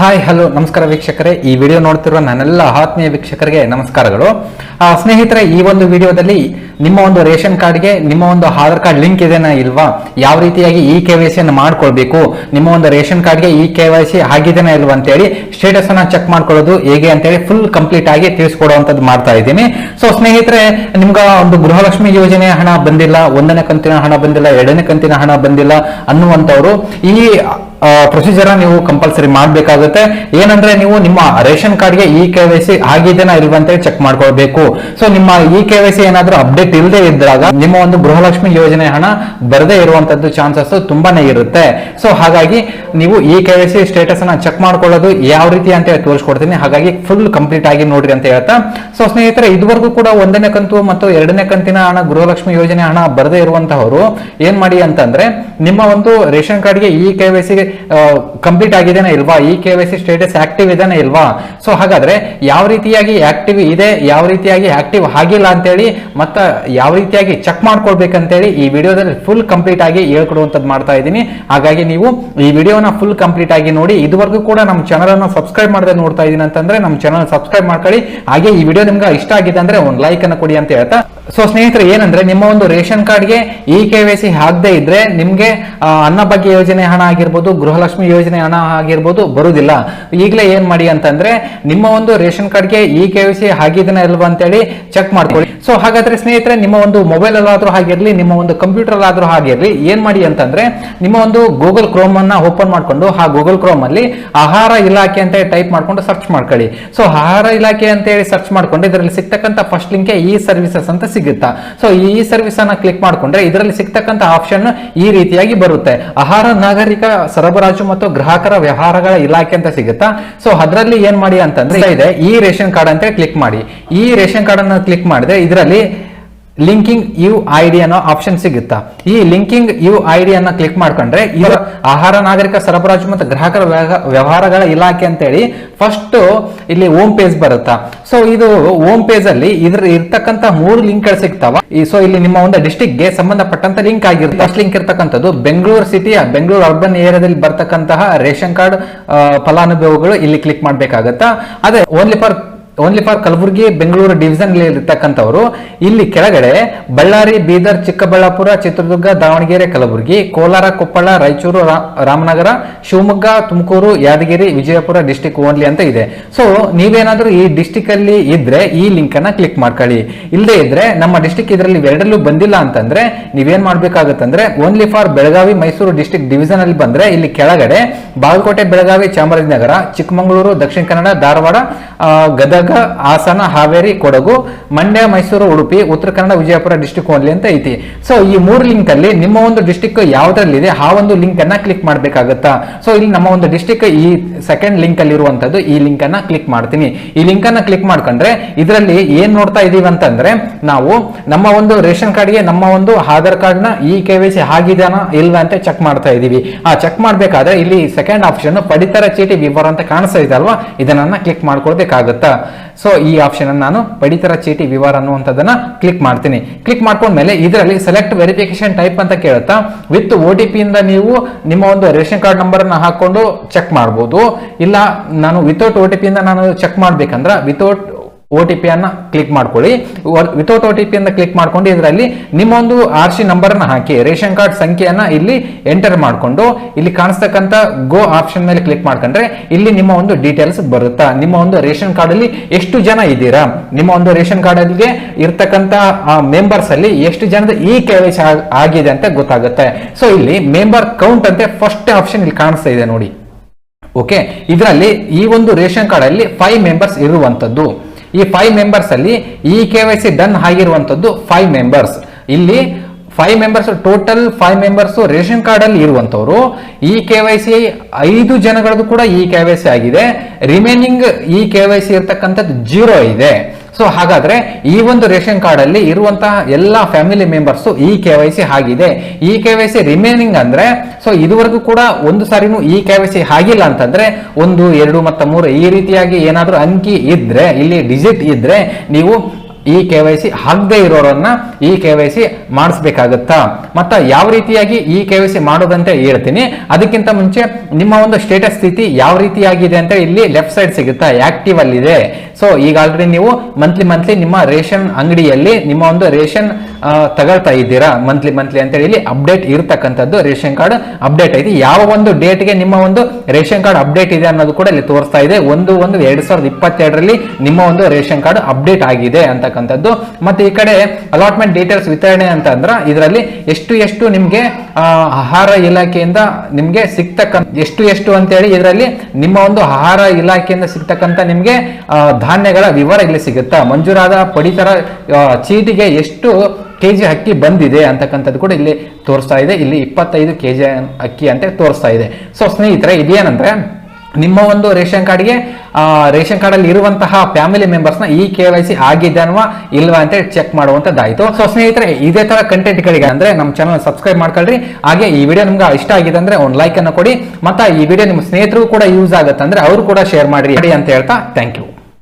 Hi hello ನಮಸ್ಕಾರ ವೀಕ್ಷಕರೇ. ಈ ವಿಡಿಯೋ ನೋಡ್ತಿರುವ ನನ್ನೆಲ್ಲ ಆತ್ಮೀಯ ವೀಕ್ಷಕರಿಗೆ ನಮಸ್ಕಾರಗಳು. ಸ್ನೇಹಿತರೆ, ಈ ಒಂದು ವಿಡಿಯೋದಲ್ಲಿ ನಿಮ್ಮ ಒಂದು ರೇಷನ್ ಕಾರ್ಡ್ಗೆ ನಿಮ್ಮ ಒಂದು ಆಧಾರ್ ಕಾರ್ಡ್ ಲಿಂಕ್ ಇದೆನಾ ಇಲ್ವಾ? ಯಾವ ರೀತಿಯಾಗಿ ಇ ಕೆ ವೈ ಸಿಯನ್ನು ಮಾಡ್ಕೊಳ್ಬೇಕು? ನಿಮ್ಮ ಒಂದು ರೇಷನ್ ಕಾರ್ಡ್ಗೆ ಈ ಕೆ ವೈ ಸಿ ಆಗಿದೆನಾ ಇಲ್ವಾ ಅಂತೇಳಿ ಸ್ಟೇಟಸ್ ಅನ್ನ ಚೆಕ್ ಮಾಡ್ಕೊಳ್ಳೋದು ಹೇಗೆ ಅಂತೇಳಿ ಫುಲ್ ಕಂಪ್ಲೀಟ್ ಆಗಿ ತಿಳಿಸ್ಕೊಡುವಂಥದ್ದು ಮಾಡ್ತಾ ಇದ್ದೀನಿ. ಸೊ ಸ್ನೇಹಿತರೆ, ನಿಮ್ಗೆ ಒಂದು ಗೃಹಲಕ್ಷ್ಮಿ ಯೋಜನೆ ಹಣ ಬಂದಿಲ್ಲ, ಒಂದನೇ ಕಂತಿನ ಹಣ ಬಂದಿಲ್ಲ, ಎರಡನೇ ಕಂತಿನ ಹಣ ಬಂದಿಲ್ಲ ಅನ್ನುವಂಥವ್ರು ಈ ಪ್ರೊಸೀಜರ್ ನೀವು ಕಂಪಲ್ಸರಿ ಮಾಡಬೇಕಾಗುತ್ತೆ. ಏನಂದ್ರೆ ನೀವು ನಿಮ್ಮ ರೇಷನ್ ಕಾರ್ಡ್ಗೆ ಇ ಕೆ ವೈ ಸಿ ಆಗಿದೆನಾ ಇಲ್ವಾ ಅಂತೇಳಿ ಚೆಕ್ ಮಾಡ್ಕೊಳ್ಬೇಕು. ಸೊ ನಿಮ್ಮ ಇ ಕೆ ವೈ ಸಿ ಏನಾದರೂ ಅಪ್ಡೇಟ್ ಇಲ್ಲದೆ ಇದ್ದಾಗ ನಿಮ್ಮ ಒಂದು ಗೃಹಲಕ್ಷ್ಮಿ ಯೋಜನೆ ಹಣ ಬರದೇ ಇರುವಂತದ್ದು ಚಾನ್ಸಸ್ ತುಂಬಾನೇ ಇರುತ್ತೆ. ಸೊ ಹಾಗಾಗಿ ನೀವು E K Y C status ಅನ್ನ ಚೆಕ್ ಮಾಡ್ಕೊಳ್ಳೋದು ಯಾವ ರೀತಿ ಅಂತ ಹೇಳಿ ತೋರಿಸ್ಕೊಡ್ತೀನಿ. ಹಾಗಾಗಿ ಫುಲ್ ಕಂಪ್ಲೀಟ್ ಆಗಿ ನೋಡ್ರಿ ಅಂತ ಹೇಳ್ತಾ. ಸೊ ಸ್ನೇಹಿತರೆ, ಇದುವರೆಗೂ ಕೂಡ ಒಂದನೇ ಕಂತು ಮತ್ತು ಎರಡನೇ ಕಂತಿನ ಹಣ, ಗೃಹಲಕ್ಷ್ಮಿ ಯೋಜನೆ ಹಣ ಬರದೇ ಇರುವಂತಹವರು ಏನ್ ಮಾಡಿ ಅಂತಂದ್ರೆ ನಿಮ್ಮ ಒಂದು ರೇಷನ್ ಕಾರ್ಡ್ಗೆ E K Y C complete ಆಗಿದೆನಾ ಇಲ್ವಾ? E K Y C status active ಇದೇನಾ ಇಲ್ವಾ? ಸೊ ಹಾಗಾದ್ರೆ ಯಾವ ರೀತಿಯಾಗಿ ಆಕ್ಟಿವ್ ಇದೆ, ಯಾವ ರೀತಿಯಾಗಿ ಆಕ್ಟಿವ್ ಆಗಿಲ್ಲ ಅಂತೇಳಿ ಮತ್ತ ಯಾವ ರೀತಿಯಾಗಿ ಚೆಕ್ ಮಾಡ್ಕೊಳ್ಬೇಕಂತೇಳಿ ಈ ವಿಡಿಯೋದಲ್ಲಿ ಫುಲ್ ಕಂಪ್ಲೀಟ್ ಆಗಿ ಹೇಳ್ಕೊಡುವಂತದ್ದು ಮಾಡ್ತಾ ಇದ್ದೀನಿ. ಹಾಗಾಗಿ ನೀವು ಈ ವಿಡಿಯೋನ ಫುಲ್ ಕಂಪ್ಲೀಟ್ ಆಗಿ ನೋಡಿ, ಇದುವರೆಗೂ ಕೂಡ ನಮ್ಮ ಚಾನಲ್ ಅನ್ನು ಸಬ್ಸ್ಕ್ರೈಬ್ ಮಾಡದೆ ನೋಡ್ತಾ ಇದ್ದೀನಿ ಅಂತಂದ್ರೆ ನಮ್ಮ ಚಾನಲ್ ಸಬ್ಸ್ಕ್ರೈಬ್ ಮಾಡ್ಕೊಳ್ಳಿ. ಹಾಗೆ ಈ ವಿಡಿಯೋ ನಿಮ್ಗೆ ಇಷ್ಟ ಆಗಿದೆ ಅಂದ್ರೆ ಒಂದು ಲೈಕ್ ಅನ್ನು ಕೊಡಿ ಅಂತ ಹೇಳ್ತಾ ಸೊ ಸ್ನೇಹಿತರೆ, ಏನಂದ್ರೆ, ನಿಮ್ಮ ಒಂದು ರೇಷನ್ ಕಾರ್ಡ್ಗೆ ಇ ಕೆ ವೈ ಸಿ ಆಗದೆ ಇದ್ರೆ ನಿಮ್ಗೆ ಅನ್ನಭಾಗ್ಯ ಯೋಜನೆ ಹಣ ಆಗಿರ್ಬೋದು, ಗೃಹಲಕ್ಷ್ಮಿ ಯೋಜನೆ ಹಣ ಆಗಿರ್ಬೋದು ಬರುವುದಿಲ್ಲ. ಈಗಲೇ ಏನ್ ಮಾಡಿ ಅಂತಂದ್ರೆ, ನಿಮ್ಮ ಒಂದು ರೇಷನ್ ಕಾರ್ಡ್ಗೆ ಇ ಕೆ ವೈ ಸಿ ಆಗಿದೆನಾ ಇಲ್ವಾ ಅಂತೇಳಿ ಚೆಕ್ ಮಾಡ್ಕೊಳ್ಳಿ. ಸೊ ಹಾಗಾದ್ರೆ ಸ್ನೇಹಿತರೆ, ನಿಮ್ಮ ಒಂದು ಮೊಬೈಲ್ ಅಲ್ಲಾದ್ರೂ ಆಗಿರ್ಲಿ ನಿಮ್ಮ ಒಂದು ಕಂಪ್ಯೂಟರ್ ಅಲ್ಲಾದ್ರೂ ಆಗಿರ್ಲಿ ಏನ್ ಮಾಡಿ ಅಂತಂದ್ರೆ, ನಿಮ್ಮ ಒಂದು ಗೂಗಲ್ ಕ್ರೋಮ್ ಅನ್ನ ಓಪನ್ ಮಾಡ್ಕೊಂಡು, ಆ ಗೂಗಲ್ ಕ್ರೋಮ್ ಅಲ್ಲಿ ಆಹಾರ ಇಲಾಖೆ ಅಂತ ಟೈಪ್ ಮಾಡ್ಕೊಂಡು ಸರ್ಚ್ ಮಾಡ್ಕೊಳ್ಳಿ. ಸೊ ಆಹಾರ ಇಲಾಖೆ ಅಂತ ಹೇಳಿ ಸರ್ಚ್ ಮಾಡ್ಕೊಂಡು, ಇದರಲ್ಲಿ ಸಿಗ್ತಕ್ಕಂತ ಫಸ್ಟ್ ಲಿಂಕ್ ಈ ಸರ್ವಿಸಸ್ ಅಂತ ಸಿಗುತ್ತಾ? ಸೊ ಈ ಸರ್ವಿಸ್ ಅನ್ನ ಕ್ಲಿಕ್ ಮಾಡ್ಕೊಂಡ್ರೆ, ಇದರಲ್ಲಿ ಸಿಗ್ತಕ್ಕಂತ ಆಪ್ಷನ್ ಈ ರೀತಿಯಾಗಿ ಬರುತ್ತೆ. ಆಹಾರ ನಾಗರಿಕ ಸರಬರಾಜು ಮತ್ತು ಗ್ರಾಹಕರ ವ್ಯವಹಾರಗಳ ಇಲಾಖೆ ಅಂತ ಸಿಗುತ್ತಾ? ಸೊ ಅದರಲ್ಲಿ ಏನ್ ಮಾಡಿ ಅಂತಂದ್ರೆ, ಇದೆ, ಈ ರೇಷನ್ ಕಾರ್ಡ್ ಅಂತ ಕ್ಲಿಕ್ ಮಾಡಿ. ಈ ರೇಷನ್ ಕಾರ್ಡ್ ಅನ್ನ ಕ್ಲಿಕ್ ಮಾಡಿದ್ರೆ ಇದರಲ್ಲಿ ಲಿಂಕಿಂಗ್ ಯು ಐ ಡಿ ಅನ್ನೋ ಆಪ್ಷನ್ ಸಿಗುತ್ತಾ? ಈ ಲಿಂಕಿಂಗ್ ಯು ಐ ಡಿ ಅನ್ನ ಕ್ಲಿಕ್ ಮಾಡ್ಕೊಂಡ್ರೆ ಇದು ಆಹಾರ ನಾಗರಿಕ ಸರಬರಾಜು ಮತ್ತು ಗ್ರಾಹಕರ ವ್ಯವ- ವ್ಯವಹಾರಗಳ ಇಲಾಖೆ ಅಂತೇಳಿ ಫಸ್ಟ್ ಇಲ್ಲಿ ಹೋಮ್ ಪೇಜ್ ಬರುತ್ತಾ? ಸೊ ಇದು ಹೋಮ್ ಪೇಜ್ ಅಲ್ಲಿ ಇದ್ರ ಇರ್ತಕ್ಕಂತ ಮೂರು ಲಿಂಕ್ಗಳು ಸಿಗ್ತಾವ. ಈ ಸೊ ಇಲ್ಲಿ ನಿಮ್ಮ ಒಂದು ಡಿಸ್ಟಿಕ್ಗೆ ಸಂಬಂಧಪಟ್ಟಂತ ಲಿಂಕ್ ಆಗಿರುತ್ತೆ. ಫಸ್ಟ್ ಲಿಂಕ್ ಇರ್ತಕ್ಕಂಥದ್ದು ಬೆಂಗಳೂರು ಸಿಟಿಯ ಬೆಂಗಳೂರು ಅರ್ಬನ್ ಏರಿಯಾದಲ್ಲಿ ಬರ್ತಕ್ಕಂತಹ ರೇಷನ್ ಕಾರ್ಡ್ ಫಲಾನುಭವಿಗಳು ಇಲ್ಲಿ ಕ್ಲಿಕ್ ಮಾಡ್ಬೇಕಾಗತ್ತಾ? ಅದೇ only for only for Kalaburagi Bengaluru division ಇರ್ತಕ್ಕಂಥವ್ರು. ಇಲ್ಲಿ ಕೆಳಗಡೆ ಬಳ್ಳಾರಿ ಬೀದರ್ ಚಿಕ್ಕಬಳ್ಳಾಪುರ ಚಿತ್ರದುರ್ಗ ದಾವಣಗೆರೆ ಕಲಬುರಗಿ ಕೋಲಾರ ಕೊಪ್ಪಳ ರಾಯಚೂರು ರಾಮನಗರ ಶಿವಮೊಗ್ಗ ತುಮಕೂರು ಯಾದಗಿರಿ ವಿಜಯಪುರ ಡಿಸ್ಟಿಕ್ ಓನ್ಲಿ ಅಂತ ಇದೆ. ಸೊ ನೀವೇನಾದ್ರೂ ಈ ಡಿಸ್ಟಿಕ್ ಅಲ್ಲಿ ಇದ್ರೆ ಈ ಲಿಂಕ್ ಅನ್ನ ಕ್ಲಿಕ್ ಮಾಡ್ಕೊಳ್ಳಿ. ಇಲ್ಲದೆ ಇದ್ರೆ ನಮ್ಮ ಡಿಸ್ಟಿಕ್ ಇದರಲ್ಲಿ ಎರಡಲ್ಲೂ ಬಂದಿಲ್ಲ ಅಂತಂದ್ರೆ ನೀವೇನ್ ಮಾಡ್ಬೇಕಾಗತ್ತಂದ್ರೆ only for Belagavi Mysuru district division ಅಲ್ಲಿ ಬಂದ್ರೆ ಇಲ್ಲಿ ಕೆಳಗಡೆ ಬಾಗಲಕೋಟೆ ಬೆಳಗಾವಿ ಚಾಮರಾಜನಗರ ಚಿಕ್ಕಮಗಳೂರು ದಕ್ಷಿಣ ಕನ್ನಡ ಧಾರವಾಡ ಆ, ಗದಗ ಹಾಸನ ಹಾವೇರಿ ಕೊಡಗು, ಮಂಡ್ಯ, ಮೈಸೂರು, ಉಡುಪಿ, ಉತ್ತರ ಕನ್ನಡ, ವಿಜಯಪುರ ಡಿಸ್ಟಿಕ್ ಓನ್ಲಿ ಅಂತ ಐತಿ. ಸೊ ಈ ಮೂರು ಲಿಂಕ್ ಅಲ್ಲಿ ನಿಮ್ಮ ಒಂದು ಡಿಸ್ಟಿಕ್ ಯಾವ್ದ್ರಲ್ಲಿದೆ, ಆ ಒಂದು ಲಿಂಕ್ ಅನ್ನ ಕ್ಲಿಕ್ ಮಾಡ್ಬೇಕಾಗತ್ತಾ? ಸೊ ಇಲ್ಲಿ ನಮ್ಮ ಒಂದು ಡಿಸ್ಟಿಕ್ ಈ ಸೆಕೆಂಡ್ ಲಿಂಕ್ ಅಲ್ಲಿ ಇರುವಂತದ್ದು, ಈ ಲಿಂಕ್ ಅನ್ನ ಕ್ಲಿಕ್ ಮಾಡ್ತೀನಿ. ಈ ಲಿಂಕ್ ಅನ್ನ ಕ್ಲಿಕ್ ಮಾಡ್ಕೊಂಡ್ರೆ, ಇದರಲ್ಲಿ ಏನ್ ನೋಡ್ತಾ ಇದೀವಿ ಅಂತಂದ್ರೆ, ನಾವು ನಮ್ಮ ಒಂದು ರೇಷನ್ ಕಾರ್ಡ್ಗೆ ನಮ್ಮ ಒಂದು ಆಧಾರ್ ಕಾರ್ಡ್ನ ಈ ಕೆ ವೈ ಸಿ ಆಗಿದಾನ ಇಲ್ವಾ ಅಂತ ಚೆಕ್ ಮಾಡ್ತಾ ಇದೀವಿ. ಆ ಚೆಕ್ ಮಾಡ್ಬೇಕಾದ್ರೆ ಇಲ್ಲಿ ಸೆಕೆಂಡ್ ಆಪ್ಷನ್ ಪಡಿತರ ಚೀಟಿ ವಿವರ ಅಂತ ಕಾಣಿಸ್ತಾ ಇದೆ ಅಲ್ವಾ? ಇದನ್ನ ಕ್ಲಿಕ್ ಮಾಡ್ಕೊಳ್ಬೇಕಾಗತ್ತಾ? ಸೊ ಈ ಆಪ್ಷನ್ ನಾನು ಪಡಿತರ ಚೀಟಿ ವಿವರ ಅನ್ನುವಂಥದ್ದನ್ನು ಕ್ಲಿಕ್ ಮಾಡ್ತೀನಿ. ಕ್ಲಿಕ್ ಮಾಡ್ಕೊಂಡ್ಮೇಲೆ ಇದರಲ್ಲಿ ಸೆಲೆಕ್ಟ್ ವೆರಿಫಿಕೇಶನ್ ಟೈಪ್ ಅಂತ ಕೇಳುತ್ತಾ ವಿತ್ ಒ ಟಿ ಇಂದ ನೀವು ನಿಮ್ಮ ಒಂದು ರೇಷನ್ ಕಾರ್ಡ್ ನಂಬರ್ ಅನ್ನು ಹಾಕೊಂಡು ಚೆಕ್ ಮಾಡ್ಬೋದು. ಇಲ್ಲ, ನಾನು ವಿತೌಟ್ ಒ ಟಿ ಇಂದ ನಾನು ಚೆಕ್ ಮಾಡಬೇಕಂದ್ರೆ ವಿತೌಟ್ ಒ ಟಿ ಪಿ ಅನ್ನ ಕ್ಲಿಕ್ ಮಾಡ್ಕೊಳ್ಳಿ. ವಿತೌಟ್ ಒ ಟಿ ಪಿ ಅಂತ ಕ್ಲಿಕ್ ಮಾಡ್ಕೊಂಡು ಇದರಲ್ಲಿ ನಿಮ್ಮ ಒಂದು ಆರ್ ಸಿ ನಂಬರ್ ಅನ್ನ ಹಾಕಿ, ರೇಷನ್ ಕಾರ್ಡ್ ಸಂಖ್ಯೆಯನ್ನ ಇಲ್ಲಿ ಎಂಟರ್ ಮಾಡ್ಕೊಂಡು, ಇಲ್ಲಿ ಕಾಣಿಸ್ತಕ್ಕಂತ ಗೋ ಆಪ್ಷನ್ ಮೇಲೆ ಕ್ಲಿಕ್ ಮಾಡ್ಕೊಂಡ್ರೆ ಇಲ್ಲಿ ನಿಮ್ಮ ಒಂದು ಡೀಟೇಲ್ಸ್ ಬರುತ್ತಾ? ನಿಮ್ಮ ಒಂದು ರೇಷನ್ ಕಾರ್ಡ್ ಅಲ್ಲಿ ಎಷ್ಟು ಜನ ಇದ್ದೀರಾ? ನಿಮ್ಮ ಒಂದು ರೇಷನ್ ಕಾರ್ಡ್ ಅಲ್ಲಿ ಇರ್ತಕ್ಕಂತ ಮೆಂಬರ್ಸ್ ಅಲ್ಲಿ ಎಷ್ಟು ಜನದ ಈ ಕೆ ಆಗಿದೆ ಅಂತ ಗೊತ್ತಾಗುತ್ತೆ. ಸೊ ಇಲ್ಲಿ ಮೆಂಬರ್ ಕೌಂಟ್ ಅಂತ ಫಸ್ಟ್ ಆಪ್ಷನ್ ಇಲ್ಲಿ ಕಾಣಿಸ್ತಾ ಇದೆ ನೋಡಿ. ಓಕೆ ಇದರಲ್ಲಿ ಈ ಒಂದು ರೇಷನ್ ಕಾರ್ಡ್ ಅಲ್ಲಿ ಫೈವ್ ಮೆಂಬರ್ಸ್ ಇರುವಂತದ್ದು ಈ ಫೈವ್ ಮೆಂಬರ್ಸ್ ಅಲ್ಲಿ E K Y C done ಆಗಿರುವಂತದ್ದು ಫೈವ್ ಮೆಂಬರ್ಸ್ ಇಲ್ಲಿ five members total five members ration card ಅಲ್ಲಿ ಇರುವಂತವರು ಈ ಕೆ ವೈ ಸಿ ಐದು ಜನಗಳದ್ದು ಕೂಡ ಇ ಕೆ ವೈ ಸಿ ಆಗಿದೆ. Remaining E K Y C ಇರ್ತಕ್ಕಂಥದ್ದು ಜೀರೋ ಇದೆ. ಸೊ ಹಾಗಾದ್ರೆ ಈ ಒಂದು ರೇಷನ್ ಕಾರ್ಡ್ ಅಲ್ಲಿ ಇರುವಂತಹ ಎಲ್ಲ family members E K Y C ಆಗಿದೆ. E K Y C remaining ಅಂದ್ರೆ ಸೊ ಇದುವರೆಗೂ ಕೂಡ ಒಂದು ಸಾರಿನೂ ಈ ಕೆ ವೈ ಸಿ ಆಗಿಲ್ಲ ಅಂತಂದ್ರೆ, ಒಂದು, ಎರಡು ಮತ್ತು ಮೂರು ಈ ರೀತಿಯಾಗಿ ಏನಾದರೂ ಅಂಕಿ ಇದ್ರೆ, ಇಲ್ಲಿ ಡಿಜಿಟ್ ಇದ್ರೆ ನೀವು ಈ ಕೆ ವೈ ಸಿ ಆಗದೆ ಇರೋರನ್ನ ಈ ಕೆ ವೈ ಸಿ ಮಾಡಿಸ್ಬೇಕಾಗತ್ತಾ? ಮತ್ತ ಯಾವ ರೀತಿಯಾಗಿ ಈ ಕೆ ವೈ ಸಿ ಮಾಡೋದಂತ ಹೇಳ್ತೀನಿ. ಅದಕ್ಕಿಂತ ಮುಂಚೆ ನಿಮ್ಮ ಒಂದು ಸ್ಟೇಟಸ್ ಸ್ಥಿತಿ ಯಾವ ರೀತಿಯಾಗಿದೆ ಅಂತ ಇಲ್ಲಿ ಲೆಫ್ಟ್ ಸೈಡ್ ಸಿಗುತ್ತಾ? ಆಕ್ಟಿವ್ ಅಲ್ಲಿದೆ. ಸೊ ಈಗ ಆಲ್ರೆಡಿ ನೀವು ಮಂತ್ಲಿ ಮಂತ್ಲಿ ನಿಮ್ಮ ರೇಷನ್ ಅಂಗಡಿಯಲ್ಲಿ ನಿಮ್ಮ ಒಂದು ರೇಷನ್ ತಗೊಳ್ತಾ ಇದ್ದೀರಾ? ಮಂತ್ಲಿ ಮಂತ್ಲಿ ಅಂತ ಹೇಳಿ ಅಪ್ಡೇಟ್ ಇರತಕ್ಕಂಥದ್ದು ರೇಷನ್ ಕಾರ್ಡ್ ಅಪ್ಡೇಟ್ ಐತಿ. ಯಾವ ಒಂದು ಡೇಟ್ಗೆ ನಿಮ್ಮ ಒಂದು ರೇಷನ್ ಕಾರ್ಡ್ ಅಪ್ಡೇಟ್ ಇದೆ ಅನ್ನೋದು ಕೂಡ ಇಲ್ಲಿ ತೋರಿಸ್ತಾ ಇದೆ. ಒಂದು ಒಂದು, ಎರಡ್ ಸಾವಿರದ ಇಪ್ಪತ್ತೆರಡರಲ್ಲಿ ನಿಮ್ಮ ಒಂದು ರೇಷನ್ ಕಾರ್ಡ್ ಅಪ್ಡೇಟ್ ಆಗಿದೆ ಅಂತಕ್ಕಂಥದ್ದು. ಮತ್ತೆ ಈ ಕಡೆ ಅಲಾಟ್ಮೆಂಟ್ ಡೀಟೇಲ್ಸ್ ವಿತರಣೆ ಅಂತ ಅಂದ್ರ ಇದರಲ್ಲಿ ಎಷ್ಟು ಎಷ್ಟು ನಿಮ್ಗೆ ಆಹಾರ ಇಲಾಖೆಯಿಂದ ನಿಮ್ಗೆ ಸಿಗ್ತಕ್ಕಂಥ ಎಷ್ಟು ಎಷ್ಟು ಅಂತ ಹೇಳಿ ಇದರಲ್ಲಿ ನಿಮ್ಮ ಒಂದು ಆಹಾರ ಇಲಾಖೆಯಿಂದ ಸಿಗ್ತಕ್ಕಂಥ ನಿಮ್ಗೆ ಧಾನ್ಯಗಳ ವಿವರ ಇಲ್ಲಿ ಸಿಗುತ್ತಾ? ಮಂಜೂರಾದ ಪಡಿತರ ಚೀಟಿಗೆ ಎಷ್ಟು ಕೆ ಜಿ ಅಕ್ಕಿ ಬಂದಿದೆ ಅಂತಕ್ಕಂಥದ್ದು ಕೂಡ ಇಲ್ಲಿ ತೋರಿಸ್ತಾ ಇದೆ. ಇಲ್ಲಿ ಇಪ್ಪತ್ತೈದು ಕೆ ಜಿ ಅಕ್ಕಿ ಅಂತ ತೋರಿಸ್ತಾ ಇದೆ. ಸೊ ಸ್ನೇಹಿತರೆ, ಇದೇನಂದ್ರೆ ನಿಮ್ಮ ಒಂದು ರೇಷನ್ ಕಾರ್ಡ್ಗೆ ರೇಷನ್ ಕಾರ್ಡ್ ಅಲ್ಲಿ ಇರುವಂತಹ ಫ್ಯಾಮಿಲಿ ಮೆಂಬರ್ಸ್ನ ಈ ಕೆ ವೈ ಸಿ ಆಗಿದ್ದಾನವಾ ಇಲ್ವಾ ಅಂತ ಚೆಕ್ ಮಾಡುವಂತದ್ದಾಯ್ತು ಸೊ ಸ್ನೇಹಿತರೆ, ಇದೇ ತರ ಕಂಟೆಂಟ್ ಗಳಿಗೆ ಅಂದ್ರೆ ನಮ್ಮ ಚಾನಲ್ ಸಬ್ಸ್ಕ್ರೈಬ್ ಮಾಡ್ಕೊಳ್ರಿ. ಹಾಗೆ ಈ ವಿಡಿಯೋ ನಿಮ್ಗೆ ಇಷ್ಟ ಆಗಿದೆ ಅಂದ್ರೆ ಒಂದು ಲೈಕ್ ಅನ್ನು ಕೊಡಿ. ಮತ್ತೆ ಈ ವಿಡಿಯೋ ನಿಮ್ಮ ಸ್ನೇಹಿತರು ಕೂಡ ಯೂಸ್ ಆಗುತ್ತೆ ಅಂದ್ರೆ ಅವರು ಕೂಡ ಶೇರ್ ಮಾಡಿ ಅಂತ ಹೇಳ್ತಾ ಥ್ಯಾಂಕ್ ಯು